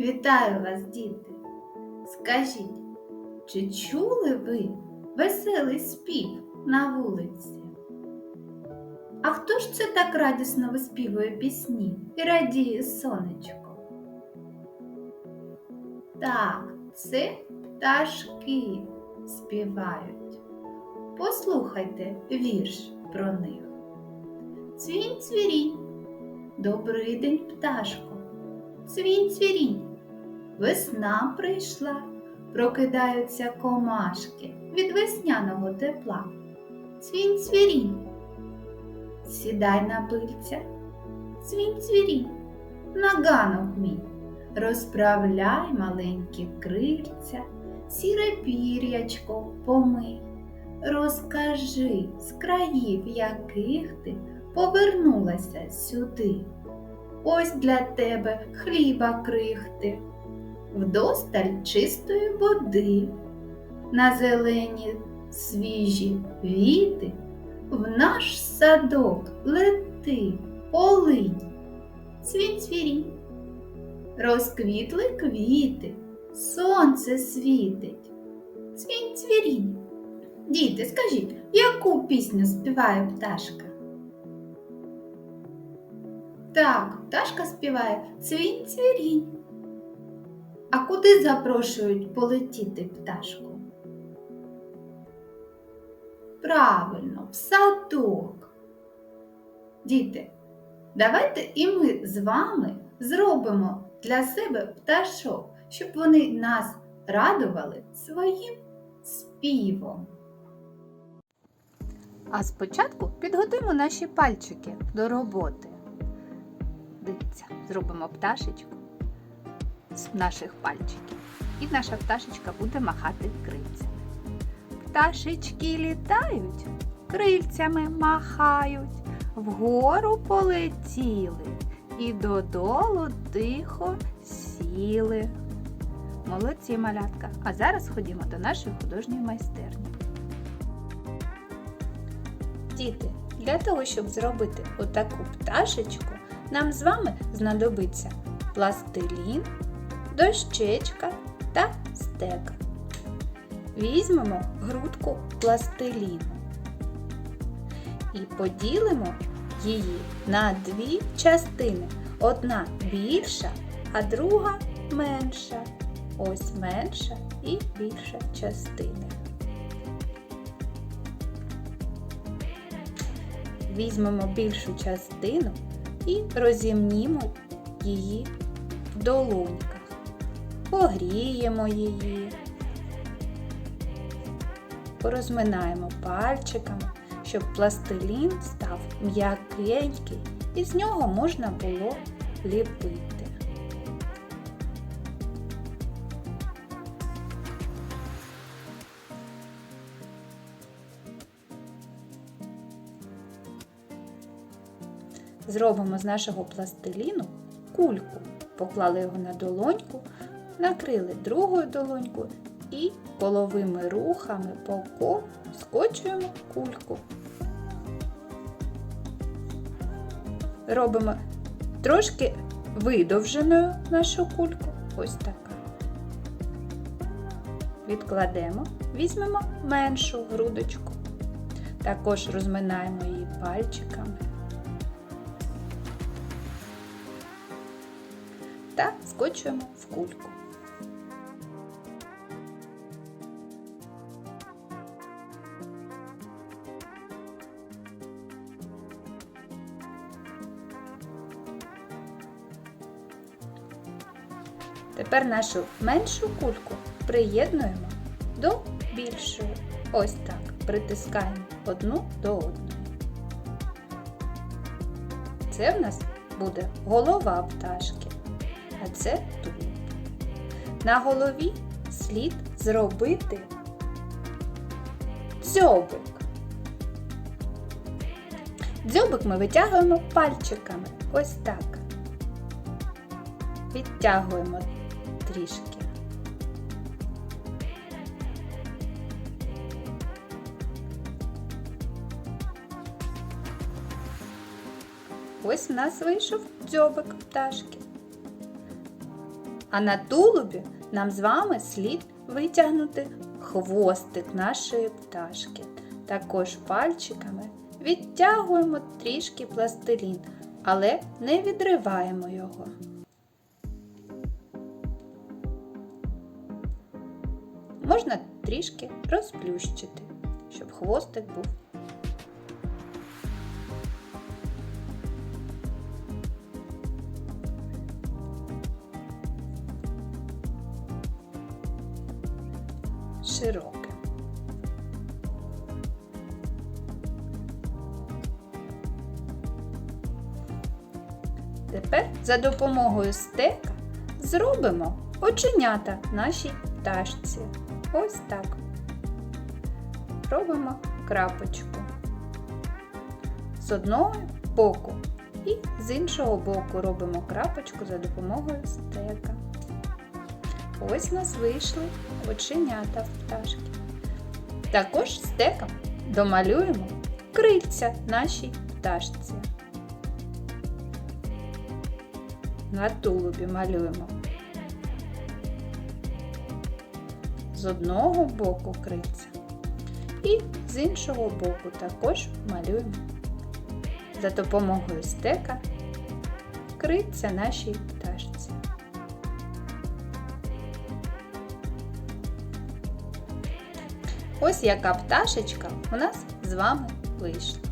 Вітаю вас, діти! Скажіть, чи чули ви веселий спів на вулиці? А хто ж це так радісно виспівує пісні і радіє сонечко? Так, це пташки співають. Послухайте вірш про них. Цвінь цвірінь, добрий день, пташко. Цвінь цвірінь, весна прийшла, прокидаються комашки від весняного тепла. Цвінь цвірінь, сідай на пильця, цвінь цвірінь, на ганок мій, розправляй маленькі крильця, сіре пір'ячко помий. Розкажи, з країв яких ти повернулася сюди. Ось для тебе хліба крихти, вдосталь чистої води, на зелені свіжі віти, в наш садок лети, полинь, цвінь цвірінь, розквітли квіти, сонце світить, цвінь цвірінь. Діти, скажіть, яку пісню співає пташка? Так, пташка співає цвінь цвірінь. А куди запрошують полетіти пташку? Правильно, в садок. Діти, давайте і ми з вами зробимо для себе пташок, щоб вони нас радували своїм співом. А спочатку підготуємо наші пальчики до роботи. Дивіться, зробимо пташечку з наших пальчиків. І наша пташечка буде махати крильцями. Пташечки літають, крильцями махають, вгору полетіли і додолу тихо сіли. Молодці малятка! А зараз ходімо до нашої художньої майстерні. Діти, для того, щоб зробити отаку пташечку, нам з вами знадобиться пластилін, дощечка та стека. Візьмемо грудку пластиліну і поділимо її на дві частини. Одна більша, а друга менша. Ось менша і більша частини. Візьмемо більшу частину і розімнімо її в долоньках, погріємо її, порозминаємо пальчиками, щоб пластилін став м'якенький і з нього можна було ліпити. Зробимо з нашого пластиліну кульку. Поклали його на долоньку, накрили другою долоньку і половими рухами колу скочуємо кульку. Робимо трошки видовженою нашу кульку. Ось така. Відкладемо, візьмемо меншу грудочку. Також розминаємо її пальчиками. та скочуємо в кульку. Тепер нашу меншу кульку приєднуємо до більшої. Ось так. Притискаємо одну до одної. Це в нас буде голова пташки а це тулуб. На голові слід зробити дзьобик. Дзьобик ми витягуємо пальчиками. Ось так. Відтягуємо трішки. Ось в нас вийшов дзьобик пташки. А на тулубі нам з вами слід витягнути хвостик нашої пташки. Також пальчиками відтягуємо трішки пластилін, але не відриваємо його. Трішки розплющити, щоб хвостик був. Широке. Тепер за допомогою стека зробимо оченята нашій пташці. Ось так. Робимо крапочку з одного боку і з іншого боку робимо крапочку за допомогою стека. Ось нас вийшли оченята в пташки. Також стеком домалюємо крильця нашій пташці. На тулубі малюємо. З одного боку крильця і з іншого боку також малюємо за допомогою стека крильця нашій пташці. Ось яка пташечка у нас з вами вийшла.